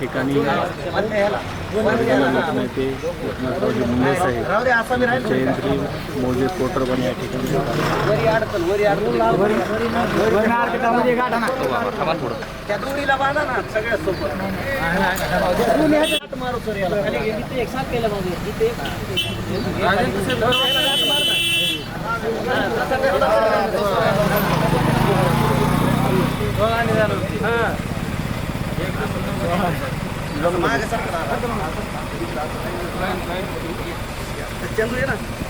ठिकाणी. नेते एकनाथरावजी मुंडे साहेब जयंत्री मोजे कोटरबन या ठिकाणी मारू सर याला. इथे एक साथ केलं माझं इथे एक. याला हात मार ना. हा, तसं कर, हा. मागे सरका दादा. चंदू ये ना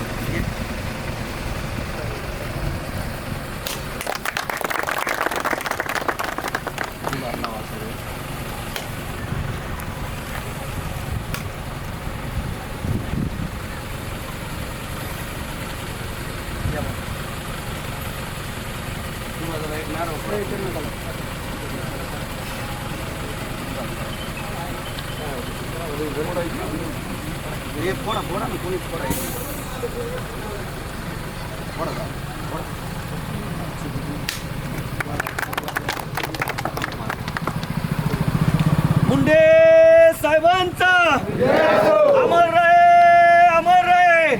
मुंडे साहेबांचा. अमर राय अमर राय.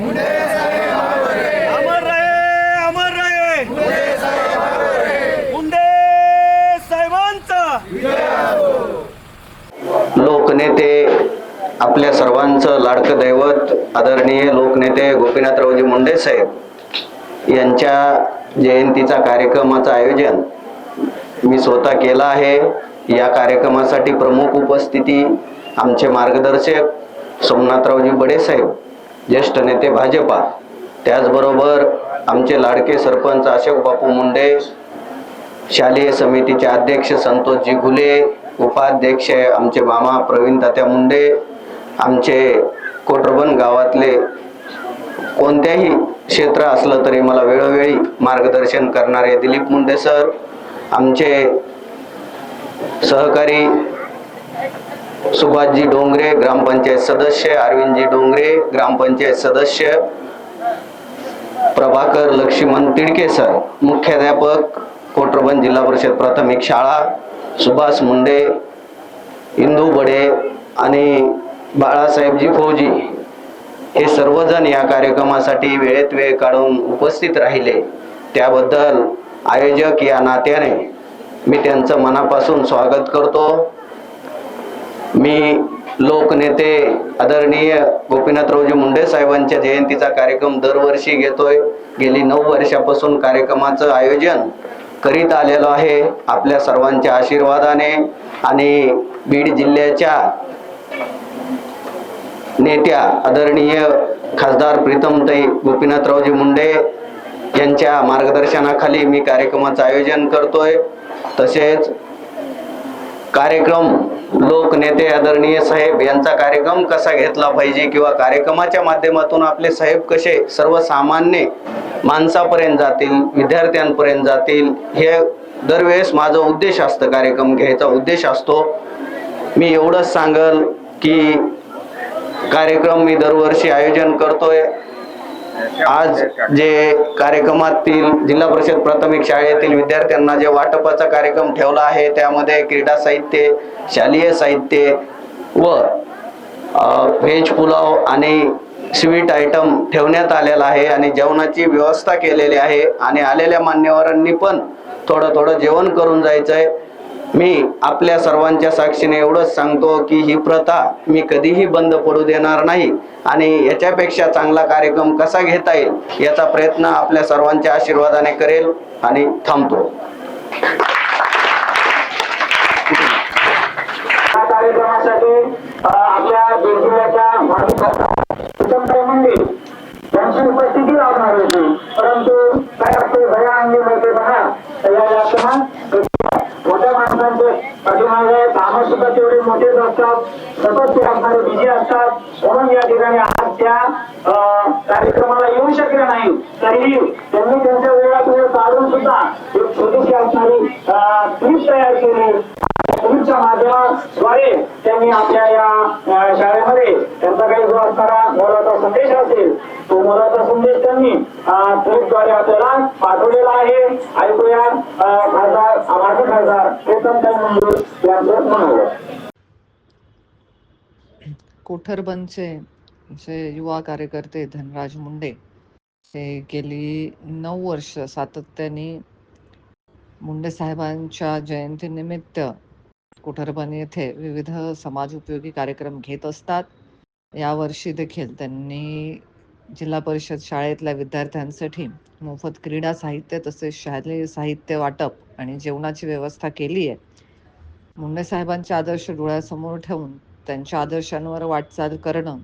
अमर राय अमर राय. मुंडे साहेबांचा. लोकनेते आपल्या सर्वांचं लाडकं दैवत आदरणीय लोकनेते गोपीनाथरावजी मुंडे साहेब यांच्या जयंतीचा कार्यक्रमाचं आयोजन मी स्वतः केलं आहे. या कार्यक्रमासाठी प्रमुख उपस्थिती आमचे मार्गदर्शक सोमनाथरावजी बडे साहेब ज्येष्ठ नेते भाजपा त्याचबरोबर आमचे लाडके सरपंच अशोक बापू मुंडे शालेय समितीचे अध्यक्ष संतोषजी घुले उपाध्यक्ष आमचे मामा प्रवीण तात्या मुंडे आमचे कोटरबन गावातले कोणत्याही क्षेत्र असलं तरी मला वेळोवेळी मार्गदर्शन करणारे दिलीप मुंडे सर आमचे सहकारी सुभाषजी डोंगरे ग्रामपंचायत सदस्य अरविंदजी डोंगरे ग्रामपंचायत सदस्य प्रभाकर लक्ष्मण तिडके सर मुख्याध्यापक कोटरबन जिल्हा परिषद प्राथमिक शाळा सुभाष मुंडे इंदू बडे आणि बाळासाहेबजी फौजी हे सर्वजण या कार्यक्रमासाठी वेळेत वेळ काढून उपस्थित राहिले. त्याबद्दल आयोजक या नात्याने मी त्यांचं मनापासून स्वागत करतो. मी लोकनेते आदरणीय गोपीनाथरावजी मुंडे साहेबांच्या जयंतीचा कार्यक्रम दरवर्षी घेतोय. गेली नऊ वर्षापासून कार्यक्रमाचं आयोजन करीत आलेलो आहे आपल्या सर्वांच्या आशीर्वादाने आणि बीड जिल्ह्याच्या नेत्या आदरणीय खासदार प्रीतमताई गोपीनाथरावजी मुंडे यांच्या मार्गदर्शनाखाली मी कार्यक्रमाचं आयोजन करतोय. तसेच कार्यक्रम लोकनेते आदरणीय साहेब यांचा कार्यक्रम कसा घेतला पाहिजे किंवा कार्यक्रमाच्या माध्यमातून आपले साहेब कसे सर्वसामान्य माणसापर्यंत जातील विद्यार्थ्यांपर्यंत जातील हे दरवेळेस माझा उद्देश असतं कार्यक्रम घ्यायचा उद्देश असतो. मी एवढंच सांगल की कार्यक्रम मी दरवर्षी आयोजन करतोय. आज जे कार्यक्रमातील जिल्हा परिषद प्राथमिक शाळेतील विद्यार्थ्यांना जे वाटपाचा कार्यक्रम ठेवला आहे त्यामध्ये क्रीडा साहित्य शालेय साहित्य व व्हेज पुलाव आणि स्वीट आयटम ठेवण्यात आलेला आहे आणि जेवणाची व्यवस्था केलेली आहे आणि आलेल्या मान्यवरांनी पण थोडं थोडं जेवण करून जायचंय. मी आपल्या सर्वांच्या साक्षीने एवढंच सांगतो की ही प्रथा मी कधीही बंद पडू देणार नाही आणि याच्यापेक्षा चांगला कार्यक्रम कसा घेता येईल याचा प्रयत्न आपल्या सर्वांच्या आशीर्वादाने करेल आणि थांबतो. उपस्थिती लावणार होती. परंतु काय असते भया अंगी मिळते बघा. या मोठ्या माणसांचे पाठीमागे कामं सुद्धा तेवढे मोठेच असतात. सतत ते असणारे बिझी असतात. म्हणून या ठिकाणी आज त्या कार्यक्रमाला येऊ शकले नाही. तरीही त्यांनी त्यांच्या वेळात वेळ काढून सुद्धा एक छोटीशी असणारी क्लिप तयार केली. तुमच्या माध्यमाद्वारे त्यांनी आपल्या या शाळेमध्ये त्यांचा काही जो असणारा मोलाचा संदेश असेल तो मोलाचा संदेश त्यांनी ट्विटद्वारे आपल्याला पाठवलेला आहे. ऐकूया खासदार माजी खासदार प्रीतमताई मंजूर यांचं मनोगत कोठरबनचे जे युवा कार्यकर्ते धनराज मुंडे हे गेली नऊ वर्ष सातत्याने मुंडे साहेबांच्या जयंतीनिमित्त कोठरबन येथे विविध समाज उपयोगी कार्यक्रम घेत असतात. यावर्षी देखील त्यांनी जिल्हा परिषद शाळेतल्या विद्यार्थ्यांसाठी मोफत क्रीडा साहित्य तसेच शालेय साहित्य वाटप आणि जेवणाची व्यवस्था केली आहे. मुंडे साहेबांचे आदर्श डोळ्यासमोर ठेवून त्यांच्या आदर्शांवर वाटचाल करणं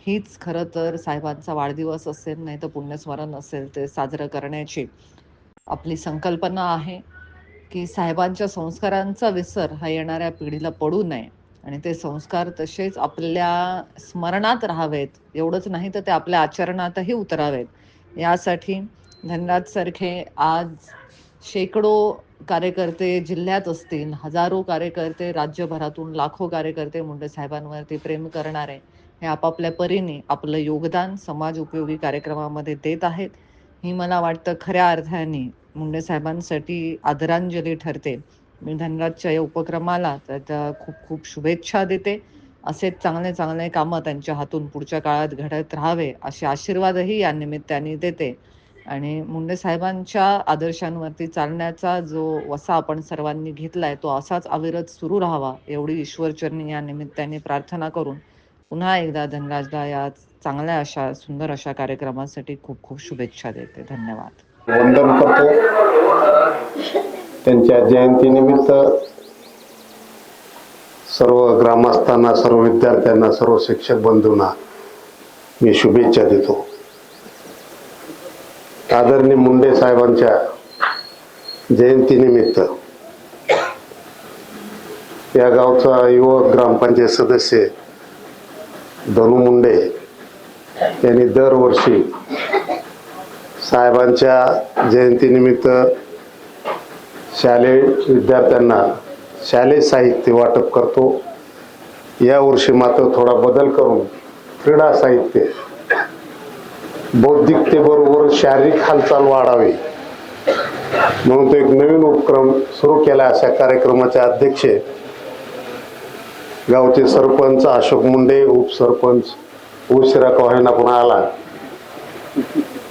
हीच खरं तर साहेबांचा वाढदिवस असेल नाही तर पुण्यस्मरण असेल ते साजरं करण्याची आपली संकल्पना आहे. की साहेबांच्या संस्कारांचा विसर हा येणाऱ्या पिढीला पडू नये. आणि ते संस्कार तसेच आपल्या स्मरणात राहावेत. एवढंच नाही तर ते आपल्या आचरणातही उतरावेत. यासाठी धनराजसारखे आज शेकडो कार्यकर्ते जिल्ह्यात असतील. हजारो कार्यकर्ते राज्यभरातून लाखो कार्यकर्ते मुंडे साहेबांवरती प्रेम करणारे हे आपापल्या परीने आपलं योगदान समाज उपयोगी कार्यक्रमामध्ये देत आहेत. ही मला वाटतं खऱ्या अर्थाने मुंडे साहेबांसाठी आदरांजली ठरते. मी धनराजच्या या उपक्रमाला त्याच्या खूप खूप शुभेच्छा देते. असे चांगले चांगले कामं त्यांच्या हातून पुढच्या काळात घडत राहावे असे आशीर्वादही या निमित्ताने देते. आणि मुंडे साहेबांच्या आदर्शांवरती चालण्याचा जो वसा आपण सर्वांनी घेतलाय तो असाच अविरत सुरू राहावा एवढी ईश्वरचरणी या निमित्ताने प्रार्थना करून पुन्हा एकदा धनराजला या चांगल्या अशा सुंदर अशा कार्यक्रमासाठी खूप खूप शुभेच्छा देते. धन्यवाद. वंदन करतो. त्यांच्या जयंतीनिमित्त सर्व ग्रामस्थांना सर्व विद्यार्थ्यांना सर्व शिक्षक बंधूंना मी शुभेच्छा देतो. आदरणीय मुंडे साहेबांच्या जयंतीनिमित्त या गावचा युवक ग्रामपंचायत सदस्य धनु मुंडे यांनी दरवर्षी साहेबांच्या जयंतीनिमित्त शालेय विद्यार्थ्यांना शालेय साहित्य वाटप करतो. यावर्षी मात्र थोडा बदल करून क्रीडा साहित्य बौद्धिकतेबरोबर शारीरिक हालचाल वाढावी म्हणून तो एक नवीन उपक्रम सुरू केला. अशा कार्यक्रमाचे अध्यक्ष गावचे सरपंच अशोक मुंडे उपसरपंच उशिरा कव्हाणा पण आला.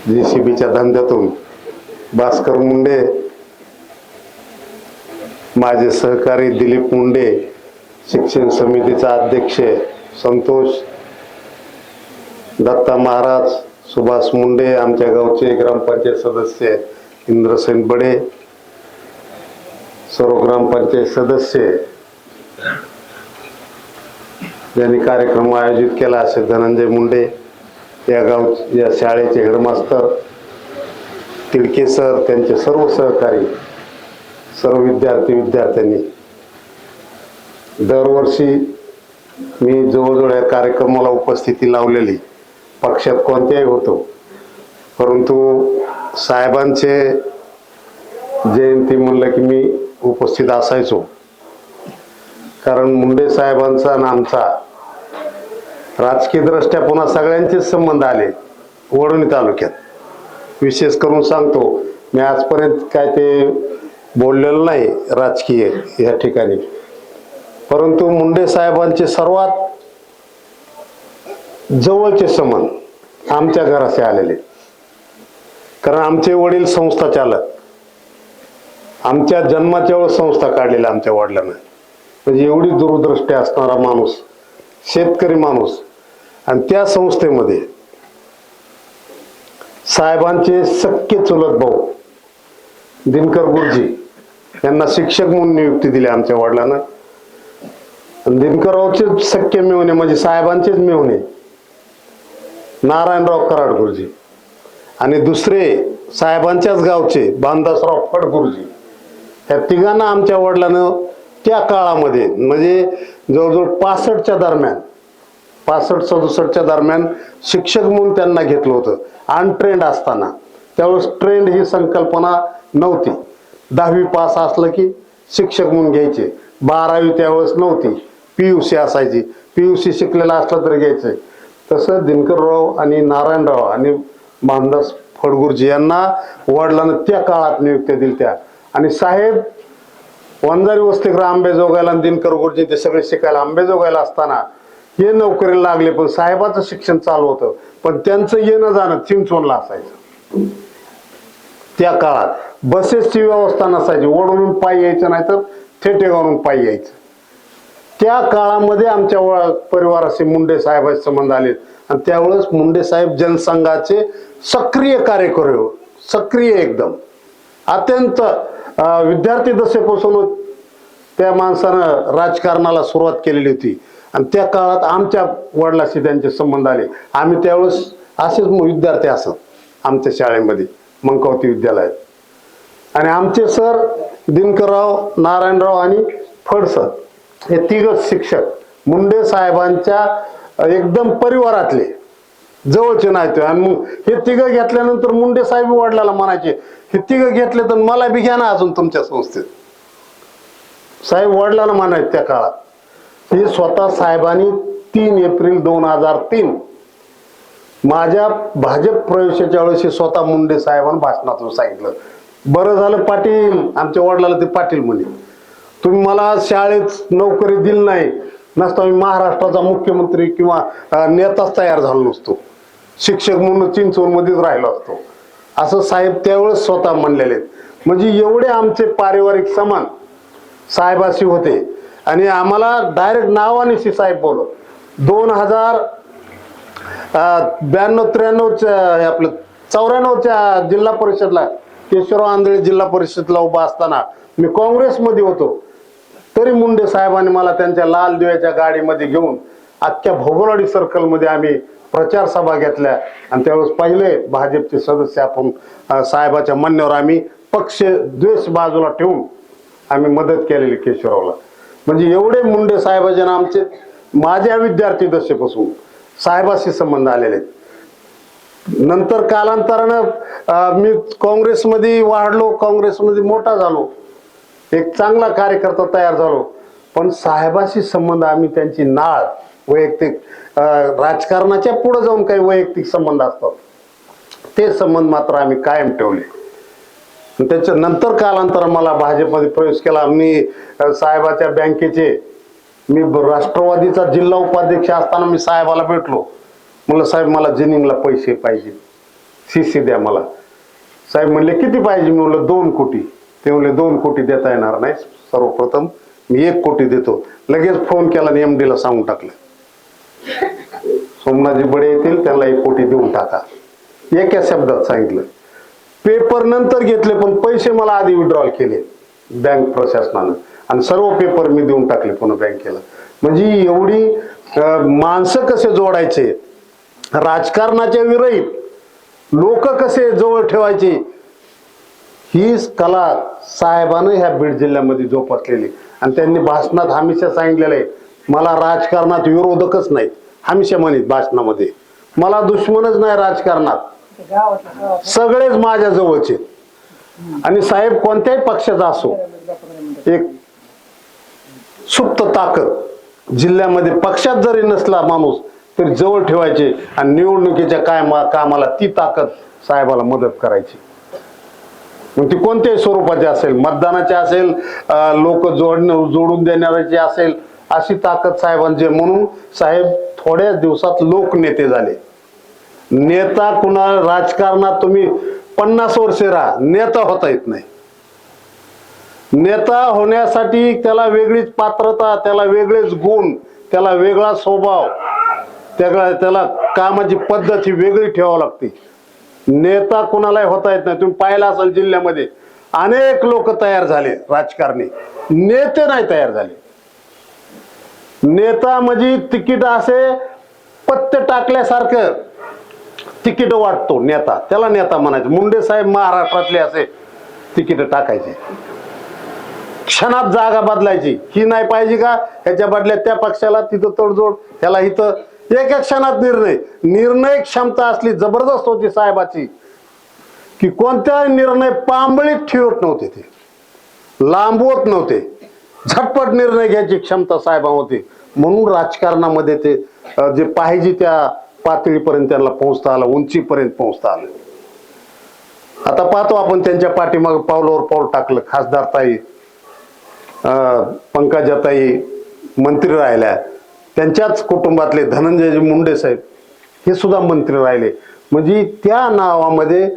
जे सी बीच्या धंद्यातून भास्कर मुंडे माझे सहकारी दिलीप मुंडे शिक्षण समितीचा अध्यक्ष संतोष दत्ता महाराज सुभाष मुंडे आमच्या गावचे ग्रामपंचायत सदस्य इंद्रसेन बडे सर्व ग्रामपंचायत सदस्य ज्यांनी कार्यक्रम आयोजित केला असे धनंजय मुंडे या गाव या शाळेचे हेडमास्तर तिडके सर त्यांचे सर्व सहकारी सर्व विद्यार्थी विद्यार्थ्यांनी दरवर्षी मी जवळजवळ या कार्यक्रमाला उपस्थिती लावलेली. पक्षात कोणत्याही होतो. परंतु साहेबांचे जयंती म्हणलं की मी उपस्थित असायचो. कारण मुंडे साहेबांचा आणि आमचा राजकीय दृष्ट्या पुन्हा सगळ्यांचेच संबंध आले वडोणी तालुक्यात. विशेष करून सांगतो मी आजपर्यंत काय ते बोललेलं नाही राजकीय या ठिकाणी. परंतु मुंडे साहेबांचे सर्वात जवळचे संबंध आमच्या घराचे आलेले. कारण आमचे वडील संस्था चालक. आमच्या जन्माच्या वेळेस संस्था काढलेल्या आमच्या वडिलांना. म्हणजे एवढी दूरदृष्टी असणारा माणूस शेतकरी माणूस आणि त्या संस्थेमध्ये साहेबांचे सख्खे चुलत भाऊ दिनकर गुरुजी यांना शिक्षक म्हणून नियुक्ती दिली आमच्या वडिलांना. आणि दिनकररावचे सख्खे मिळवणे म्हणजे साहेबांचेच मिळवणे नारायणराव कराड गुरुजी आणि दुसरे साहेबांच्याच गावचे बांदासराव फड गुरुजी. ह्या तिघांना आमच्या वडिलांना त्या काळामध्ये म्हणजे जवळजवळ पासष्टच्या दरम्यान पासष्ट सदुसष्टच्या दरम्यान शिक्षक म्हणून त्यांना घेतलं होतं. अनट्रेंड असताना. त्यावेळेस ट्रेंड ही संकल्पना नव्हती. दहावी पास असलं की शिक्षक म्हणून घ्यायचे. बारावी त्यावेळेस नव्हती. पी यू सी असायची. पी यू सी शिकलेला असला तरी घ्यायचे. तसं दिनकरराव आणि नारायणराव आणि मानदास फडगुरुजी यांना वडिलांना त्या काळात नियुक्त्या दिल्या त्या आणि साहेब वंजारी वस्तीकर आंबेजोगायला आणि दिनकर गुरुजी ते सगळे शिकायला आंबेजोगायला असताना हे नोकरीला लागले पण साहेबाचं शिक्षण चालू होतं. पण त्यांचं येणं जाणं चिंचवणला असायचं. त्या काळात बसेसची व्यवस्था नसायची. ओढून पायी यायचं नाही तर थेटेगावरून पायी यायचं. त्या काळामध्ये आमच्या व- परिवाराशी मुंडे साहेबांचे संबंध आले. आणि त्यावेळेस मुंडे साहेब जनसंघाचे सक्रिय कार्यकर्ते हो- सक्रिय एकदम. अत्यंत विद्यार्थी दशेपासून त्या माणसानं राजकारणाला सुरुवात केलेली होती. आणि त्या काळात आमच्या वडिलाशी त्यांचे संबंध आले. आम्ही त्यावेळेस असेच विद्यार्थी असत आमच्या शाळेमध्ये मंकावती विद्यालयात. आणि आमचे सर दिनकरराव नारायणराव आणि फडसर हे तिघच शिक्षक मुंडे साहेबांच्या एकदम परिवारातले जवळचे नाही ते आणि मग हे तिघं घेतल्यानंतर मुंडे साहेब वडिलाला म्हणायचे हे तिघं घेतले तर मला बी घ्या ना अजून तुमच्या संस्थेत. साहेब वडिलाला म्हणायचे त्या काळात हे स्वतः साहेबांनी तीन एप्रिल दोन हजार तीन माझ्या भाजप प्रवेशाच्या वेळेस स्वतः मुंडे साहेबांना भाषणातून सांगितलं. बरं झालं पाटील आमच्या वडिलाला ते पाटील म्हणे. तुम्ही मला शाळेत नोकरी दिली नाही नसता मी महाराष्ट्राचा मुख्यमंत्री किंवा नेताच तयार झालो नसतो. शिक्षक म्हणून चिंचवणमध्येच राहिलो असतो. असं साहेब त्यावेळेस स्वतः म्हणलेले आहेत. म्हणजे एवढे आमचे पारिवारिक समान साहेबाशी होते. आणि आम्हाला डायरेक्ट नाव आणि सी साहेब बोलत दोन हजार ब्याण्णव त्र्याण्णवच्या आपलं चौऱ्याण्णवच्या जिल्हा परिषदला केशवराव आंधळे जिल्हा परिषदला उभा असताना मी काँग्रेसमध्ये होतो. तरी मुंडे साहेबांनी मला त्यांच्या लाल दिव्याच्या गाडीमध्ये घेऊन अख्ख्या भोगरवाडी सर्कलमध्ये आम्ही प्रचार सभा घेतल्या. आणि त्यावेळेस पहिले भाजपचे सदस्य आपण साहेबाच्या म्हणण्यावर आम्ही पक्ष द्वेष बाजूला ठेवून आम्ही मदत केलेली केशवरावला. म्हणजे एवढे मुंडे साहेबाचे आमचे माझ्या विद्यार्थी दशेपासून साहेबाशी संबंध आलेले आहेत. नंतर कालांतरानं मी काँग्रेसमध्ये वाढलो काँग्रेसमध्ये मोठा झालो. एक चांगला कार्यकर्ता तयार झालो. पण साहेबाशी संबंध आम्ही त्यांची नाळ वैयक्तिक राजकारणाच्या पुढे जाऊन काही वैयक्तिक संबंध असतात. ते संबंध मात्र आम्ही कायम ठेवले. त्याच्यानंतर कालांतर मला भाजपमध्ये प्रवेश केला. मी साहेबाच्या बँकेचे मी राष्ट्रवादीचा जिल्हा उपाध्यक्ष असताना मी साहेबाला भेटलो. म्हणलं साहेब मला जिनिंगला पैसे पाहिजे. सी सी द्या मला. साहेब म्हणले किती पाहिजे? मी म्हणलं दोन कोटी. ते म्हणले दोन कोटी देता येणार नाही. सर्वप्रथम मी एक कोटी देतो. लगेच फोन केला आणि एम डीला सांगून टाकलं. सोमनाथजी बडे येतील त्यांना एक कोटी देऊन टाका. एका शब्दात सांगितलं. पेपर नंतर घेतले पण पैसे मला आधी विड्रॉल केले बँक प्रशासनानं. आणि सर्व पेपर मी देऊन टाकले पुन्हा बँकेला. म्हणजे एवढी माणसं कसे जोडायचे? राजकारणाच्या विरहित लोक कसे जवळ ठेवायचे? ही कला साहेबानं ह्या बीड जिल्ह्यामध्ये जोपासलेली. आणि त्यांनी भाषणात हमेशा सांगितलेलं आहे मला राजकारणात विरोधकच नाहीत. हमेशा म्हणित भाषणामध्ये. मला दुश्मनच नाही राजकारणात. सगळेच माझ्या जवळचे. आणि साहेब कोणत्याही पक्षाचा असो एक सुप्त ताकद. जिल्ह्यामध्ये पक्षात जरी नसला माणूस तरी जवळ ठेवायचे आणि निवडणुकीच्या काय कामाला ती ताकद साहेबाला मदत करायची. मग ती कोणत्याही स्वरूपाची असेल मतदानाची असेल लोक जोडणं जोडून देणाऱ्याची असेल अशी ताकद साहेबांची म्हणून साहेब थोड्याच दिवसात लोकनेते झाले. नेता कुणा राजकारणात तुम्ही पन्नास वर्षे राहा नेता होता येत नाही. नेता होण्यासाठी त्याला वेगळीच पात्रता त्याला वेगळेच गुण त्याला वेगळा स्वभाव त्याला त्याला कामाची पद्धत ही वेगळी ठेवावी लागते. नेता कुणालाही होता येत नाही. तुम्ही पाहिला असाल जिल्ह्यामध्ये अनेक लोक तयार झाले राजकारणी. नेते नाही तयार झाले. नेता म्हणजे तिकीट असे पत्ते टाकल्यासारखं तिकीट वाटतो नेता. त्याला नेता म्हणायचं. मुंडे साहेब महाराष्ट्रातले असे तिकीट टाकायचे. क्षणात जागा बदलायची. ही नाही पाहिजे का? ह्याच्या बदल्यात त्या पक्षाला तिथं तडजोड. ह्याला इथं एका क्षणात निर्णय. निर्णय क्षमता असली जबरदस्त होती साहेबाची. की कोणत्याही निर्णय पांबळीत ठेवत नव्हते ते. लांबवत नव्हते. झटपट निर्णय घ्यायची क्षमता साहेबांमध्ये म्हणून राजकारणामध्ये ते जे पाहिजे त्या पातळीपर्यंत त्यांना पोहोचता आलं उंचीपर्यंत पोहोचता आलं. आता पाहतो आपण त्यांच्या पाठीमाग पावलावर पाऊल टाकलं खासदार ताई पंकजाताई मंत्री राहिल्या. त्यांच्याच कुटुंबातले धनंजयजी मुंडे साहेब हे सुद्धा मंत्री राहिले. म्हणजे त्या नावामध्ये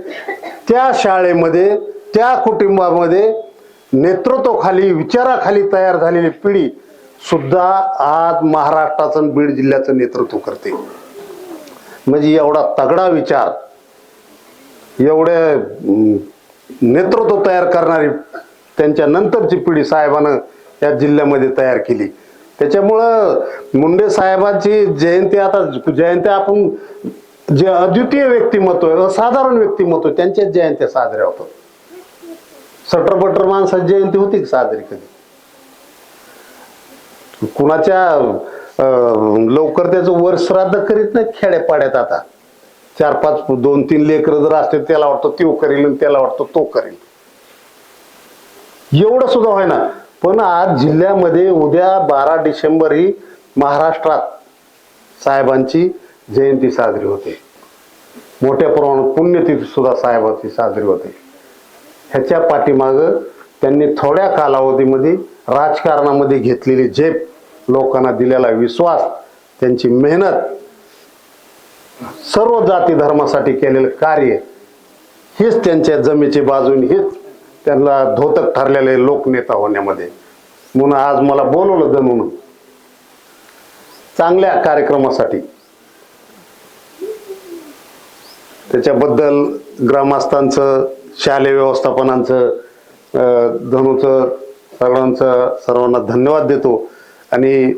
त्या शाळेमध्ये त्या कुटुंबामध्ये नेतृत्वाखाली विचाराखाली तयार झालेली पिढी सुद्धा आज महाराष्ट्राचं आणि बीड जिल्ह्याचं नेतृत्व करते. म्हणजे एवढा तगडा विचार एवढे नेतृत्व तयार करणारी त्यांच्या नंतरची पिढी साहेबानं या जिल्ह्यामध्ये तयार केली. त्याच्यामुळं मुंडे साहेबांची जयंती आता जयंती आपण जे अद्वितीय व्यक्तिमत्व आहे असाधारण व्यक्तिमत्व आहे, त्यांच्याच जयंत्या साजऱ्या होतात. सटर माणसाची जयंती होती साजरी कधी? कुणाच्या लवकर त्याचं वर श्राद्ध करीत नाही खेड्यापाड्यात आता. चार पाच दोन तीन लेकरं जर असतील त्याला वाटतं तो करेल आणि त्याला वाटतं तो करेल. एवढं सुद्धा होय ना पण आज जिल्ह्यामध्ये उद्या बारा डिसेंबर ही महाराष्ट्रात साहेबांची जयंती साजरी होते. मोठ्या प्रमाणात पुण्यतिथी सुद्धा साहेबांची साजरी होते. ह्याच्या पाठीमाग त्यांनी थोड्या कालावधीमध्ये राजकारणामध्ये घेतलेली झेप लोकांना दिलेला विश्वास त्यांची मेहनत सर्व जाती धर्मासाठी केलेलं कार्य हेच त्यांच्या जमेची बाजून हीच त्यांना धोतक ठरलेले लोकनेता होण्यामध्ये. म्हणून आज मला बोलवलं जणून चांगल्या कार्यक्रमासाठी. त्याच्याबद्दल ग्रामस्थांचं शालेय व्यवस्थापनांचं अं, धनुचं सगळ्यांचं सर्वांना धन्यवाद देतो. आणि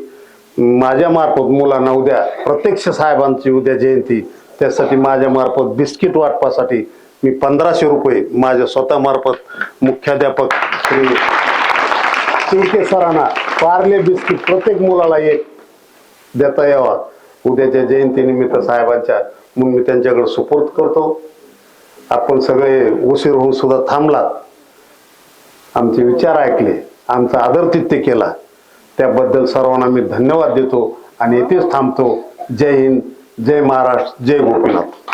माझ्या मार्फत मुलांना उद्या प्रत्यक्ष साहेबांची उद्या जयंती त्यासाठी माझ्या मार्फत बिस्किट वाटपासाठी मी पंधराशे रुपये माझ्या स्वतः मार्फत मुख्याध्यापक श्री चिडके सरांना पार्ले बिस्किट प्रत्येक मुलाला एक देता यावा. उद्याच्या जयंतीनिमित्त साहेबांच्या म्हणून मी त्यांच्याकडे सुपूर्द करतो. आपण सगळे उशीर होऊन सुद्धा थांबलात. आमचे विचार ऐकले आमचा आदरतिथ्य केला. त्याबद्दल सर्वांना मी धन्यवाद देतो आणि येथेच थांबतो. जय हिंद जय महाराष्ट्र जय गोपीनाथ.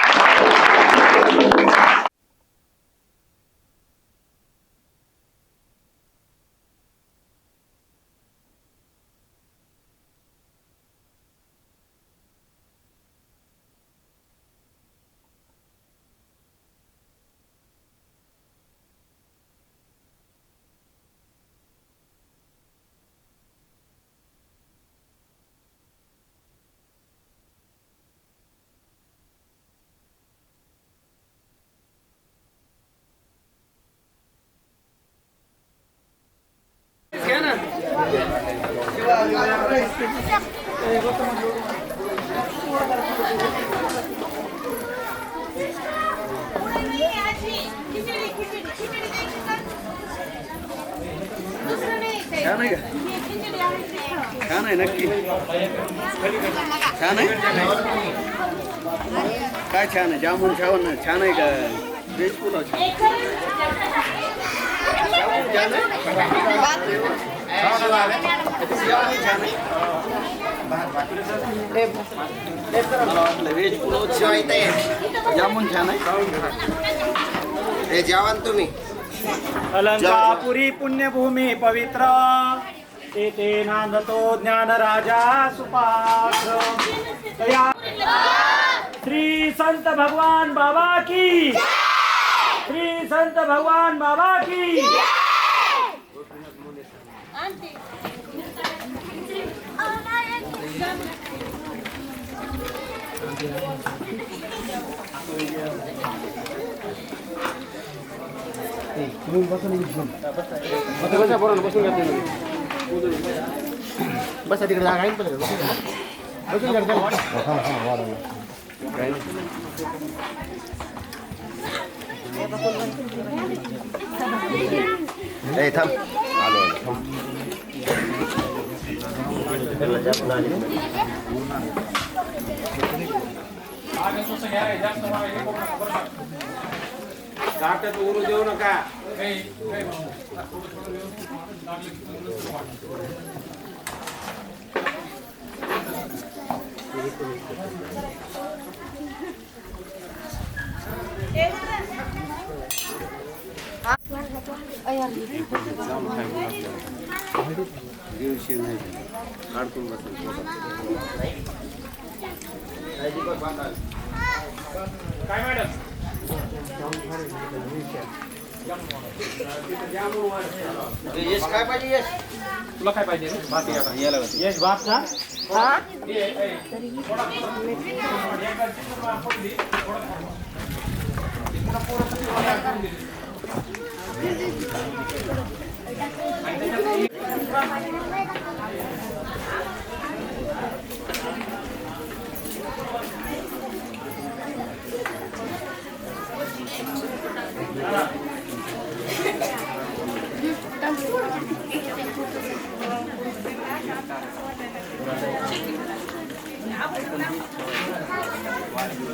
छान आहे का छान आहे नक्की. छान आहे? काय छान आहे? जामून छान आहे छान आहे का? व्हेज पुलाव छान. व्हेज पुलाव जामून छान आहे. अलंकापुरी पुण्यभूमि पवित्र। तेनांदतो ज्ञान राजा श्री संत भगवान बाबा की। श्री संत भगवान बाबा की। Thank. Bosan jadi Eh, దాంట్లో ఊరు దేవుడు ఒక ఆడుకుంటూ काय मॅडम यश काय पाहिजे यश? तुला काय पाहिजे भात यायला यश भात का? हा? До новых!